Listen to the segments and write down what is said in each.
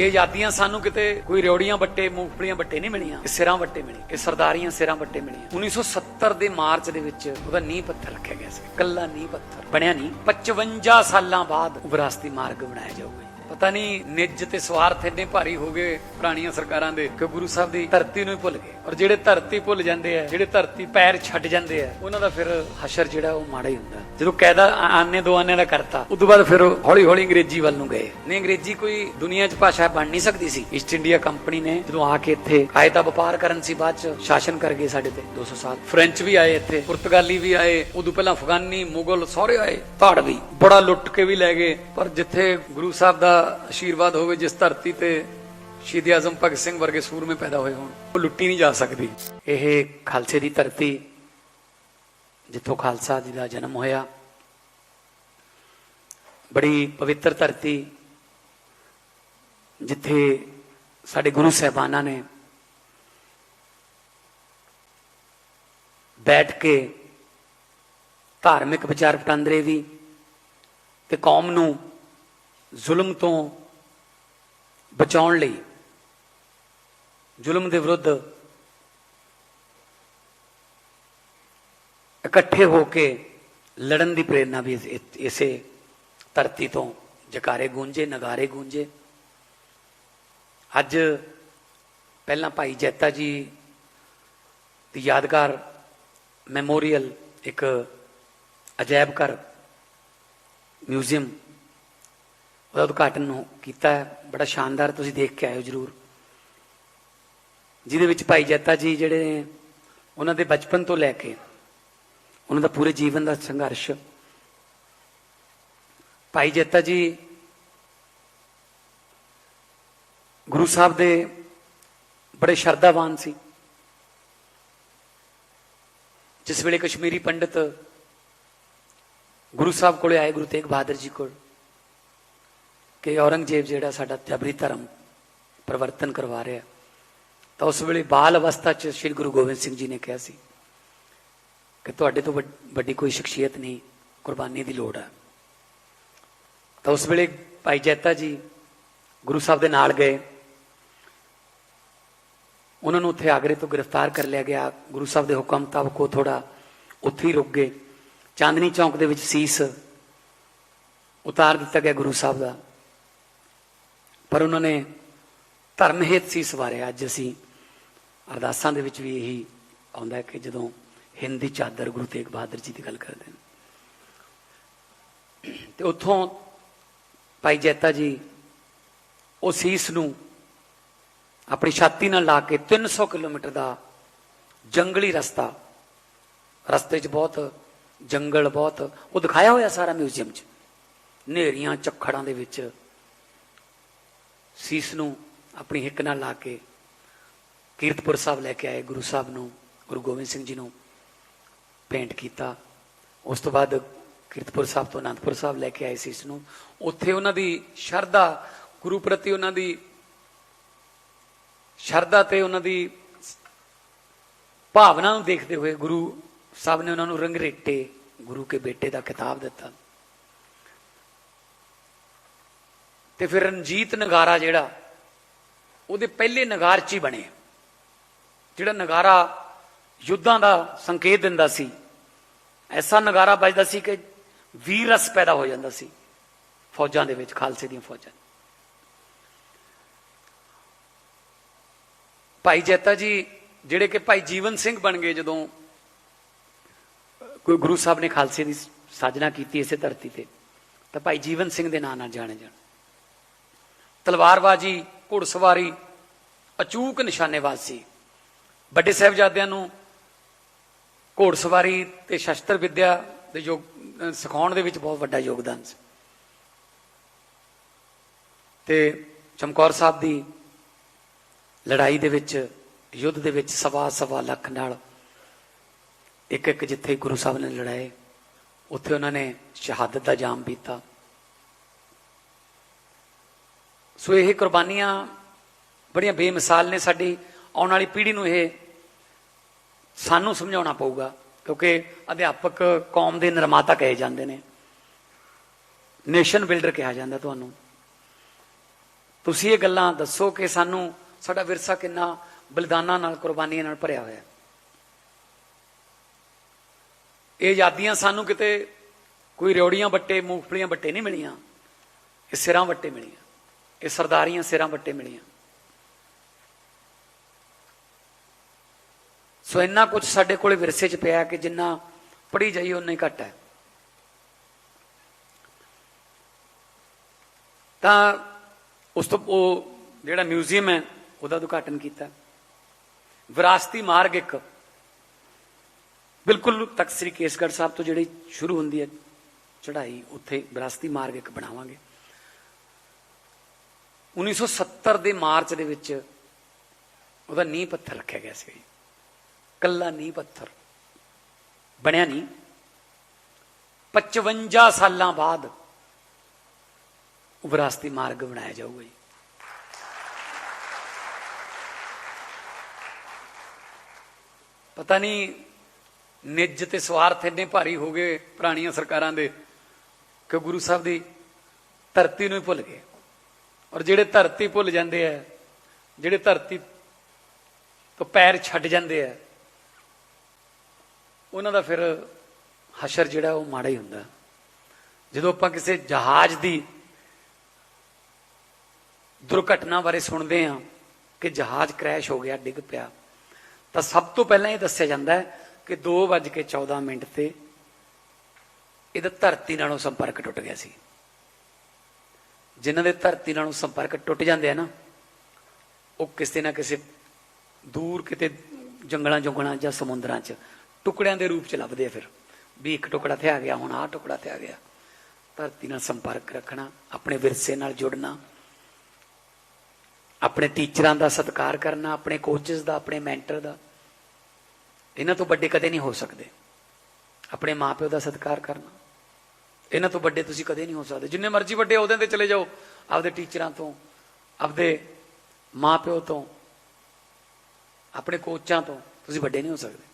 ਇਹ ਆਜ਼ਾਦੀਆਂ ਸਾਨੂੰ ਕਿਤੇ ਕੋਈ ਰਿਉੜੀਆਂ ਵੱਟੇ, ਮੂੰਗਫਲੀਆਂ ਵੱਟੇ ਨਹੀਂ ਮਿਲੀਆਂ, ਇਹ ਸਿਰਾਂ ਵੱਟੇ ਮਿਲੇ ਇਹ ਸਰਦਾਰੀਆਂ ਸਿਰਾਂ ਬੱਟੇ ਮਿਲੀਆਂ। 1970 ਦੇ ਮਾਰਚ ਦੇ ਵਿੱਚ ਉਹਦਾ ਨੀਂਹ ਪੱਥਰ ਰੱਖਿਆ ਗਿਆ ਸੀ ਕੱਲਾ ਨੀਂਹ ਪੱਥਰ ਬਣਿਆ ਨਹੀਂ 55 ਸਾਲਾਂ ਬਾਅਦ ਵਿਰਾਸਤੀ ਮਾਰਗ ਬਣਾਇਆ ਜਾਊਗਾ ਪਤਾ ਨਹੀਂ ਨਿੱਜ ਤੇ ਸਵਾਰਥ ਇੰਨੇ ਭਾਰੀ ਹੋ ਗਏ ਪੁਰਾਣੀਆਂ ਸਰਕਾਰਾਂ ਦੇ ਕਿ ਗੁਰੂ ਸਾਹਿਬ ਦੀ ਧਰਤੀ ਨੂੰ ਹੀ ਭੁੱਲ ਗਏ। ਔਰ ਜਿਹੜੇ ਧਰਤੀ ਭੁੱਲ ਜਾਂਦੇ ਆ, ਜਿਹੜੇ ਧਰਤੀ ਪੈਰ ਛੱਡ ਜਾਂਦੇ ਆ, ਉਹਨਾਂ ਦਾ ਫਿਰ ਹਸ਼ਰ ਜਿਹੜਾ ਉਹ ਮਾੜਾ ਹੀ ਹੁੰਦਾ। ਜਦੋਂ ਕਾਇਦਾ ਆਨੇ ਦੋ ਆਨੇ ਦਾ ਕਰਤਾ, ਉਦੋਂ ਬਾਅਦ ਫਿਰ ਹੌਲੀ ਹੌਲੀ ਅੰਗਰੇਜ਼ੀ ਵੱਲ ਨੂੰ ਗਏ। ਨਹੀਂ, ਅੰਗਰੇਜ਼ੀ ਕੋਈ ਦੁਨੀਆ 'ਚ ਭਾਸ਼ਾ ਬਣ ਨਹੀਂ ਸਕਦੀ ਸੀ। ਈਸਟ ਇੰਡੀਆ ਕੰਪਨੀ ਨੇ ਜਦੋਂ ਆ ਕੇ ਇੱਥੇ ਆਏ ਤਾਂ ਵਪਾਰ ਕਰਨ ਸੀ, ਬਾਅਦ 'ਚ ਸ਼ਾਸਨ ਕਰ ਗਏ ਸਾਡੇ ਤੇ 200 ਸਾਲ। ਫ੍ਰੈਂਚ ਵੀ ਆਏ ਇੱਥੇ, ਪੁਰਤਗਾਲੀ ਵੀ ਆਏ, ਉਦੋਂ ਪਹਿਲਾਂ ਅਫਗਾਨੀ, ਮੁਗਲ ਸਾਰੇ ਆਏ, ਧਾੜ ਵੀ ਬੜਾ ਲੁੱਟ ਕੇ ਵੀ ਲੈ ਗਏ। ਪਰ ਜਿੱਥੇ ਗੁਰੂ ਸਾਹਿਬ ਦਾ ਆਸ਼ੀਰਵਾਦ ਹੋਵੇ ਜਿਸ ਧਰਤੀ ਤੇ ਸ਼ਹੀਦ ਆਜ਼ਮ ਭਗਤ ਸਿੰਘ ਵਰਗੇ ਸੂਰਮੇ ਪੈਦਾ ਹੋਏ ਹੋਣ। ਉਹ ਲੁੱਟੀ ਨਹੀਂ ਜਾ ਸਕਦੀ। ਇਹ ਖਾਲਸੇ ਦੀ ਧਰਤੀ ਜਿੱਥੋਂ ਖਾਲਸਾ ਜੀ ਦਾ ਜਨਮ ਹੋਇਆ, ਬੜੀ ਪਵਿੱਤਰ ਧਰਤੀ ਜਿੱਥੇ ਸਾਡੇ ਗੁਰੂ ਸਾਹਿਬਾਨਾਂ ਨੇ ਬੈਠ ਕੇ ਧਾਰਮਿਕ ਵਿਚਾਰ ਵਟਾਂਦਰੇ ਵੀ ਤੇ ਕੌਮ ਨੂੰ ਜ਼ੁਲਮ ਤੋਂ ਬਚਾਉਣ ਲਈ ਜ਼ੁਲਮ ਦੇ ਵਿਰੁੱਧ ਇਕੱਠੇ ਹੋ ਕੇ ਲੜਨ ਦੀ ਪ੍ਰੇਰਣਾ ਵੀ ਇਸੇ ਧਰਤੀ ਤੋਂ ਜਕਾਰੇ ਗੂੰਜੇ, ਨਗਾਰੇ ਗੂੰਜੇ। ਅੱਜ ਪਹਿਲਾਂ ਭਾਈ ਜੈਤਾ ਜੀ ਦੀ ਯਾਦਗਾਰ ਮੈਮੋਰੀਅਲ ਇੱਕ ਅਜਾਇਬ ਘਰ, ਮਿਊਜ਼ੀਅਮ ਉਹਦਾ ਉਦਘਾਟਨ ਕੀਤਾ ਹੈ। ਬੜਾ ਸ਼ਾਨਦਾਰ ਤੁਸੀਂ ਦੇਖ ਕੇ ਆਇਓ ਜਰੂਰ। ਜਿਹਦੇ ਵਿੱਚ ਭਾਈ ਜੈਤਾ ਜੀ ਜਿਹੜੇ ਨੇ ਉਹਨਾਂ ਦੇ ਬਚਪਨ ਤੋਂ ਲੈ ਕੇ ਉਹਨਾਂ ਦਾ ਪੂਰੇ ਜੀਵਨ ਦਾ ਸੰਘਰਸ਼। ਭਾਈ ਜੈਤਾ ਜੀ ਗੁਰੂ ਸਾਹਿਬ ਦੇ ਬੜੇ ਸ਼ਰਧਾਵਾਨ ਸੀ। ਜਿਸ ਵੇਲੇ ਕਸ਼ਮੀਰੀ ਪੰਡਿਤ ਗੁਰੂ ਸਾਹਿਬ ਕੋਲੇ ਆਏ, ਗੁਰੂ ਤੇਗ ਬਹਾਦਰ ਜੀ ਕੋਲ। ਕਿ ਔਰੰਗਜ਼ੇਬ ਜਿਹੜਾ ਸਾਡਾ ਜਬਰੀ ਧਰਮ ਪਰਿਵਰਤਨ ਕਰਵਾ ਰਿਹਾ। ਤਾਂ ਉਸ ਵੇਲੇ ਬਾਲ ਅਵਸਥਾ 'ਚ ਸ੍ਰੀ ਗੁਰੂ ਗੋਬਿੰਦ ਸਿੰਘ ਜੀ ਨੇ ਕਿਹਾ ਸੀ ਕਿ ਤੁਹਾਡੇ ਤੋਂ ਵੱਡ- ਵੱਡੀ ਕੋਈ ਸ਼ਖਸੀਅਤ ਨਹੀਂ, ਕੁਰਬਾਨੀ ਦੀ ਲੋੜ ਹੈ ਤਾਂ ਉਸ ਵੇਲੇ ਭਾਈ ਜੈਤਾ ਜੀ ਗੁਰੂ ਸਾਹਿਬ ਦੇ ਨਾਲ ਗਏ। ਉਹਨਾਂ ਨੂੰ ਉੱਥੇ ਆਗਰੇ ਤੋਂ ਗ੍ਰਿਫਤਾਰ ਕਰ ਲਿਆ ਗਿਆ। ਗੁਰੂ ਸਾਹਿਬ ਦੇ ਹੁਕਮ ਮੁਤਾਬਕ ਉਹ ਥੋੜਾ ਉੱਥੇ ਹੀ ਰੁਕ ਗਏ। ਚਾਂਦਨੀ ਚੌਂਕ ਦੇ ਵਿੱਚ ਸੀਸ ਉਤਾਰ ਦਿੱਤਾ ਗਿਆ ਗੁਰੂ ਸਾਹਿਬ ਦਾ। ਪਰ ਉਹਨਾਂ ਨੇ ਧਰਮ ਹੇਤ ਸੀ ਸਵਾਰਿਆ। ਅੱਜ ਅਸੀਂ ਅਰਦਾਸਾਂ ਦੇ ਵਿੱਚ ਵੀ ਇਹੀ ਆਉਂਦਾ ਕਿ ਜਦੋਂ ਹਿੰਦੀ ਚਾਦਰ ਗੁਰੂ ਤੇਗ ਬਹਾਦਰ ਜੀ ਦੀ ਗੱਲ ਕਰਦੇ ਨੇ। ਤੇ ਉੱਥੋਂ ਭਾਈ ਜੈਤਾ ਜੀ ਉਹ ਸੀਸ ਨੂੰ ਆਪਣੀ ਛਾਤੀ ਨਾਲ ਲਾ ਕੇ 300 ਕਿਲੋਮੀਟਰ ਦਾ ਜੰਗਲੀ ਰਸਤਾ, ਰਸਤੇ 'ਚ ਬਹੁਤ ਜੰਗਲ, ਬਹੁਤ ਉਹ ਦਿਖਾਇਆ ਹੋਇਆ ਸਾਰਾ ਮਿਊਜ਼ੀਅਮ 'ਚ। ਨੇਰੀਆਂ ਚੱਖੜਾਂ ਦੇ ਵਿੱਚ ਸੀਸ ਨੂੰ ਆਪਣੀ ਹਿੱਕ ਨਾਲ ਲਾ ਕੇ ਕੀਰਤਪੁਰ ਸਾਹਿਬ ਲੈ ਕੇ ਆਏ, ਗੁਰੂ ਸਾਹਿਬ ਨੂੰ, ਗੁਰੂ ਗੋਬਿੰਦ ਸਿੰਘ ਜੀ ਨੂੰ ਭੇਂਟ ਕੀਤਾ। ਉਸ ਤੋਂ ਬਾਅਦ ਕੀਰਤਪੁਰ ਸਾਹਿਬ ਤੋਂ ਅਨੰਦਪੁਰ ਸਾਹਿਬ ਲੈ ਕੇ ਆਏ ਸੀਸ ਨੂੰ। ਉੱਥੇ ਉਹਨਾਂ ਦੀ ਸ਼ਰਧਾ, ਗੁਰੂ ਪ੍ਰਤੀ ਉਹਨਾਂ ਦੀ ਸ਼ਰਧਾ ਤੇ ਉਹਨਾਂ ਦੀ ਭਾਵਨਾ ਨੂੰ ਦੇਖਦੇ ਹੋਏ ਗੁਰੂ ਸਾਹਿਬ ਨੇ ਉਹਨਾਂ ਨੂੰ ਰੰਗਰੇਟੇ ਗੁਰੂ ਕੇ ਬੇਟੇ ਦਾ ਖਿਤਾਬ ਦਿੱਤਾ। ਤੇ ਫਿਰ ਰਣਜੀਤ ਨਗਾਰਾ ਜਿਹੜਾ, ਉਹਦੇ ਪਹਿਲੇ ਨਗਾਰ ਚ ਹੀ ਬਣੇ। ਜਿਹੜਾ ਨਗਾਰਾ ਯੁੱਧਾਂ ਦਾ ਸੰਕੇਤ ਦਿੰਦਾ ਸੀ। ਐਸਾ ਨਗਾਰਾ ਵੱਜਦਾ ਸੀ ਕਿ ਵੀਰ ਰਸ ਪੈਦਾ ਹੋ ਜਾਂਦਾ ਸੀ ਫੌਜਾਂ ਦੇ ਵਿੱਚ, ਖਾਲਸੇ ਦੀਆਂ ਫੌਜਾਂ। ਭਾਈ ਜੈਤਾ ਜੀ, ਜਿਹੜੇ ਕਿ ਭਾਈ ਜੀਵਨ ਸਿੰਘ ਬਣ ਗਏ ਜਦੋਂ ਕੋਈ ਗੁਰੂ ਸਾਹਿਬ ਨੇ ਖਾਲਸੇ ਦੀ ਸਾਜਨਾ ਕੀਤੀ ਇਸੇ ਧਰਤੀ ਤੇ, ਤਾਂ ਭਾਈ ਜੀਵਨ ਸਿੰਘ ਦੇ ਨਾਂ ਨਾਲ ਜਾਣੇ ਜਾਣ ਤਲਵਾਰਬਾਜੀ, ਘੁੜਸਵਾਰੀ, ਅਚੂਕ ਨਿਸ਼ਾਨੇਬਾਜ਼। ਸੀ ਵੱਡੇ ਸਾਹਿਬਜ਼ਾਦਿਆਂ ਨੂੰ ਘੋੜਸਵਾਰੀ ਤੇ ਸ਼ਸਤਰ ਵਿੱਦਿਆ ਦੇ ਯੋਗ ਸਿਖਾਉਣ ਦੇ ਵਿੱਚ ਬਹੁਤ ਵੱਡਾ ਯੋਗਦਾਨ ਸੀ। ਤੇ ਚਮਕੌਰ ਸਾਹਿਬ ਦੀ ਲੜਾਈ ਦੇ ਵਿੱਚ, ਯੁੱਧ ਦੇ ਵਿੱਚ ਸਵਾ ਸਵਾ ਲੱਖ ਨਾਲ ਇੱਕ ਇੱਕ ਜਿੱਥੇ ਗੁਰੂ ਸਾਹਿਬ ਨੇ ਲੜਾਏ, ਉੱਥੇ ਉਹਨਾਂ ਨੇ ਸ਼ਹਾਦਤ ਦਾ ਜਾਮ ਪੀਤਾ। ਸੋ ਇਹ ਕੁਰਬਾਨੀਆਂ ਬੜੀਆਂ ਬੇਮਿਸਾਲ ਨੇ ਸਾਡੀ। ਆਉਣ ਵਾਲੀ ਪੀੜ੍ਹੀ ਨੂੰ ਇਹ ਸਾਨੂੰ ਸਮਝਾਉਣਾ ਪਊਗਾ, ਕਿਉਂਕਿ ਅਧਿਆਪਕ ਕੌਮ ਦੇ ਨਿਰਮਾਤਾ ਕਹੇ ਜਾਂਦੇ ਨੇ। ਨੇਸ਼ਨ ਬਿਲਡਰ ਕਿਹਾ ਜਾਂਦਾ ਤੁਹਾਨੂੰ। ਤੁਸੀਂ ਇਹ ਗੱਲਾਂ ਦੱਸੋ ਕਿ ਸਾਨੂੰ ਸਾਡਾ ਵਿਰਸਾ ਕਿੰਨਾ ਬਲਿਦਾਨਾਂ ਨਾਲ, ਕੁਰਬਾਨੀਆਂ ਨਾਲ ਭਰਿਆ ਹੋਇਆ ਹੈ। ਇਹ ਆਜ਼ਾਦੀਆਂ ਸਾਨੂੰ ਕਿਤੇ ਕੋਈ ਰਿਉੜੀਆਂ ਬੱਟੇ ਮੂੰਗਫਲੀਆਂ ਬੱਟੇ ਨਹੀਂ ਮਿਲੀਆਂ, ਇਹ ਸਿਰਾਂ ਵੱਟੇ ਮਿਲੀਆਂ। ਇਹ ਸਰਦਾਰੀਆਂ ਸਿਰਾਂ ਵੱਟੇ ਮਿਲੀਆਂ। ਸੋ ਇੰਨਾ ਕੁਝ ਸਾਡੇ ਕੋਲੇ ਵਿਰਸੇ 'ਚ ਪਿਆ ਕਿ ਜਿੰਨਾ ਪੜੀ ਜਾਈ ਉਨਾ ਹੀ ਘੱਟ ਹੈ। ਤਾਂ ਉਸ ਤੋਂ ਉਹ ਜਿਹੜਾ ਮਿਊਜ਼ੀਅਮ ਹੈ, ਉਹਦਾ ਉਦਘਾਟਨ ਕੀਤਾ। ਵਿਰਾਸਤੀ ਮਾਰਗ ਇੱਕ। ਬਿਲਕੁਲ ਤਖਤ ਸ੍ਰੀ ਕੇਸਗੜ੍ਹ ਸਾਹਿਬ ਤੋਂ ਜਿਹੜੀ ਸ਼ੁਰੂ ਹੁੰਦੀ ਹੈ ਚੜ੍ਹਾਈ, ਉੱਥੇ ਵਿਰਾਸਤੀ ਮਾਰਗ ਇੱਕ ਬਣਾਵਾਂਗੇ। 1970 ਦੇ ਮਾਰਚ ਦੇ ਵਿੱਚ ਉਹਦਾ ਨੀਂਹ ਪੱਥਰ ਰੱਖਿਆ ਗਿਆ ਸੀ। ਕੱਲਾ ਨੀਂਹ ਪੱਥਰ। ਬਣਿਆ ਨਹੀਂ। 55 ਸਾਲਾਂ ਬਾਅਦ ਉਹ ਵਿਰਾਸਤੀ ਮਾਰਗ ਬਣਾਇਆ ਜਾਊਗਾ ਜੀ। ਪਤਾ ਨਹੀਂ ਨਿੱਜ ਤੇ ਸਵਾਰਥ ਇੰਨੇ ਭਾਰੀ ਹੋ ਗਏ ਪੁਰਾਣੀਆਂ ਸਰਕਾਰਾਂ ਦੇ ਕਿ ਗੁਰੂ ਸਾਹਿਬ ਦੀ ਧਰਤੀ ਨੂੰ ਹੀ ਭੁੱਲ ਗਏ। ਔਰ ਜਿਹੜੇ ਧਰਤੀ ਭੁੱਲ ਜਾਂਦੇ ਆ, ਜਿਹੜੇ ਧਰਤੀ ਤੋਂ ਪੈਰ ਛੱਡ ਜਾਂਦੇ ਆ, ਉਹਨਾਂ ਦਾ ਫਿਰ ਹਸ਼ਰ ਜਿਹੜਾ ਉਹ ਮਾੜਾ ਹੀ ਹੁੰਦਾ। ਜਦੋਂ ਆਪਾਂ ਕਿਸੇ ਜਹਾਜ਼ ਦੀ ਦੁਰਘਟਨਾ ਬਾਰੇ ਸੁਣਦੇ ਹਾਂ ਕਿ ਜਹਾਜ਼ ਕ੍ਰੈਸ਼ ਹੋ ਗਿਆ, ਡਿੱਗ ਪਿਆ, ਤਾਂ ਸਭ ਤੋਂ ਪਹਿਲਾਂ ਇਹ ਦੱਸਿਆ ਜਾਂਦਾ ਹੈ ਕਿ 2:14 ਮਿੰਟ ਤੇ ਇਹਦਾ ਧਰਤੀ ਨਾਲੋਂ ਸੰਪਰਕ ਟੁੱਟ ਗਿਆ ਸੀ। ਜਿਨ੍ਹਾਂ ਦੇ ਧਰਤੀ ਨਾਲੋਂ ਸੰਪਰਕ ਟੁੱਟ ਜਾਂਦੇ ਆ ਨਾ, ਉਹ ਕਿਸੇ ਨਾ ਕਿਸੇ ਦੂਰ ਕਿਤੇ ਜੰਗਲਾਂ ਜੁੰਗਲਾਂ ਜਾਂ ਸਮੁੰਦਰਾਂ 'ਚ ਟੁਕੜਿਆਂ ਦੇ ਰੂਪ 'ਚ ਲੱਭਦੇ ਆ ਫਿਰ। ਵੀ ਇੱਕ ਟੁਕੜਾ ਤੇ ਆ ਗਿਆ, ਹੁਣ ਆਹ ਟੁਕੜਾ ਤੇ ਆ ਗਿਆ। ਧਰਤੀ ਨਾਲ ਸੰਪਰਕ ਰੱਖਣਾ, ਆਪਣੇ ਵਿਰਸੇ ਨਾਲ ਜੁੜਨਾ, ਆਪਣੇ ਟੀਚਰਾਂ ਦਾ ਸਤਿਕਾਰ ਕਰਨਾ, ਆਪਣੇ ਕੋਚਸ ਦਾ, ਆਪਣੇ ਮੈਂਟਰ ਦਾ, ਇਹਨਾਂ ਤੋਂ ਵੱਡੇ ਕਦੇ ਨਹੀਂ ਹੋ ਸਕਦੇ। ਆਪਣੇ ਮਾਪਿਓ ਦਾ ਸਤਿਕਾਰ ਕਰਨਾ। ਇਹਨਾਂ ਤੋਂ ਵੱਡੇ ਤੁਸੀਂ ਕਦੇ ਨਹੀਂ ਹੋ ਸਕਦੇ। ਜਿੰਨੇ ਮਰਜ਼ੀ ਵੱਡੇ ਉਹਦੇ ਤੇ ਚਲੇ ਜਾਓ, ਆਪਦੇ ਟੀਚਰਾਂ ਤੋਂ, ਆਪਦੇ ਮਾਪਿਓ ਤੋਂ, ਆਪਣੇ ਕੋਚਾਂ ਤੋਂ ਤੁਸੀਂ ਵੱਡੇ ਨਹੀਂ ਹੋ ਸਕਦੇ।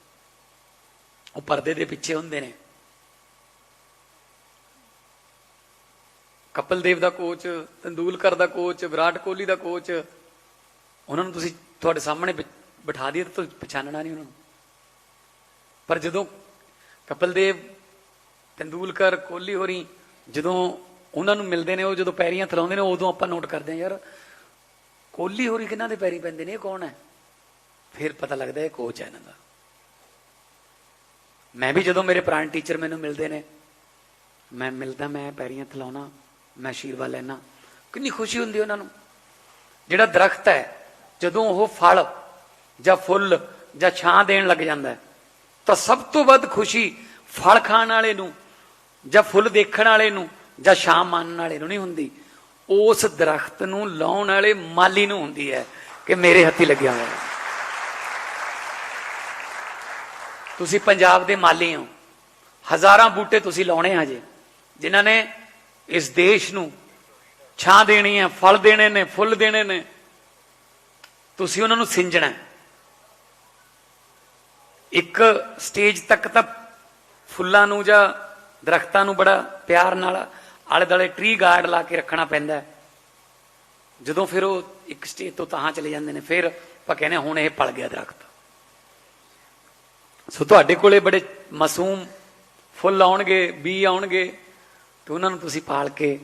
ਉਹ ਪਰਦੇ ਦੇ ਪਿੱਛੇ ਹੁੰਦੇ ਨੇ। ਕਪਲ ਦੇਵ ਦਾ ਕੋਚ, ਤੰਦੂਲਕਰ ਦਾ ਕੋਚ, ਵਿਰਾਟ ਕੋਹਲੀ ਦਾ ਕੋਚ, ਉਹਨਾਂ ਨੂੰ ਤੁਸੀਂ ਤੁਹਾਡੇ ਸਾਹਮਣੇ ਬਿ- ਬਿਠਾ ਦਈਏ ਤਾਂ ਤੁਸੀਂ ਪਛਾਣਨਾ ਨਹੀਂ ਉਹਨਾਂ ਨੂੰ। ਪਰ ਜਦੋਂ ਕਪਲ ਦੇਵ ਤੰਦੂਲਕਰ ਕੋਹਲੀ ਹੋਰੀ, ਜਦੋਂ ਉਹਨਾਂ ਨੂੰ ਮਿਲਦੇ ਨੇ, ਉਹ ਜਦੋਂ ਪੈਰੀਆਂ ਥਲਾਉਂਦੇ ਨੇ, ਉਦੋਂ ਆਪਾਂ ਨੋਟ ਕਰਦੇ ਹਾਂ, ਯਾਰ ਕੋਹਲੀ ਹੋਰੀ ਕਿਹਨਾਂ ਦੇ ਪੈਰੀ ਪੈਂਦੇ ਨੇ, ਇਹ ਕੌਣ ਹੈ? ਫਿਰ ਪਤਾ ਲੱਗਦਾ ਇਹ ਕੋਚ ਹੈ ਇਹਨਾਂ ਦਾ। ਮੈਂ ਵੀ ਜਦੋਂ ਮੇਰੇ ਪੁਰਾਣੇ ਟੀਚਰ ਮੈਨੂੰ ਮਿਲਦੇ ਨੇ, ਮੈਂ ਮਿਲਦਾ, ਮੈਂ ਪੈਰੀਆਂ ਥਲਾਉਣਾ, ਮੈਂ ਆਸ਼ੀਰਵਾਦ ਲੈਣਾ, ਕਿੰਨੀ ਖੁਸ਼ੀ ਹੁੰਦੀ ਉਹਨਾਂ ਨੂੰ। ਜਿਹੜਾ ਦਰਖਤ ਹੈ, ਜਦੋਂ ਉਹ ਫਲ ਜਾਂ ਫੁੱਲ ਜਾਂ ਛਾਂ ਦੇਣ ਲੱਗ ਜਾਂਦਾ ਤਾਂ ਸਭ ਤੋਂ ਵੱਧ ਖੁਸ਼ੀ ਫਲ ਖਾਣ ਵਾਲੇ ਨੂੰ ਜਾਂ ਫੁੱਲ ਦੇਖਣ ਵਾਲੇ ਨੂੰ, ਜਾਂ ਛਾਂ ਮੰਨਣ ਵਾਲੇ ਨੂੰ ਨਹੀਂ ਹੁੰਦੀ। ਉਸ ਦਰਖਤ ਨੂੰ ਲਾਉਣ ਵਾਲੇ ਮਾਲੀ ਨੂੰ ਹੁੰਦੀ ਹੈ ਕਿ ਮੇਰੇ ਹੱਥੀ ਲੱਗਿਆ ਹੋਇਆ ਹੈ। ਤੁਸੀਂ ਪੰਜਾਬ ਦੇ ਮਾਲੀ ਹੋ। ਹਜ਼ਾਰਾਂ ਬੂਟੇ ਤੁਸੀਂ ਲਾਉਣੇ ਆ ਜੇ ਜਿਨ੍ਹਾਂ ਨੇ ਇਸ ਦੇਸ਼ ਨੂੰ ਛਾਂ ਦੇਣੀ ਹੈ, ਫਲ ਦੇਣੇ ਨੇ, ਫੁੱਲ ਦੇਣੇ ਨੇ। ਤੁਸੀਂ ਉਹਨਾਂ ਨੂੰ ਸਿੰਜਣਾ ਇੱਕ ਸਟੇਜ ਤੱਕ ਤਾਂ ਫੁੱਲਾਂ ਨੂੰ ਜਾਂ ਦਰਖਤਾਂ ਨੂੰ ਬੜਾ ਪਿਆਰ ਨਾਲ ਆਲੇ ਦਾਲੇ ਟ੍ਰੀ ਗਾਰਡ ਲਾ ਕੇ ਰੱਖਣਾ ਪੈਂਦਾ ਜਦੋਂ ਫਿਰ ਉਹ ਇੱਕ ਸਟੇਜ ਤੋਂ ਤਾਂ ਚਲੇ ਜਾਂਦੇ ਨੇ ਫਿਰ ਆਪਾਂ ਕਹਿੰਦੇ ਹਾਂ, ਹੁਣ ਇਹ ਪਲ ਗਿਆ ਦਰਖਤ। ਸੋ ਤੁਹਾਡੇ ਕੋਲੇ ਬੜੇ ਮਾਸੂਮ ਫੁੱਲ ਆਉਣਗੇ ਬੀ ਆਉਣਗੇ ਤੇ ਉਹਨਾਂ ਨੂੰ ਤੁਸੀਂ ਪਾਲ ਕੇ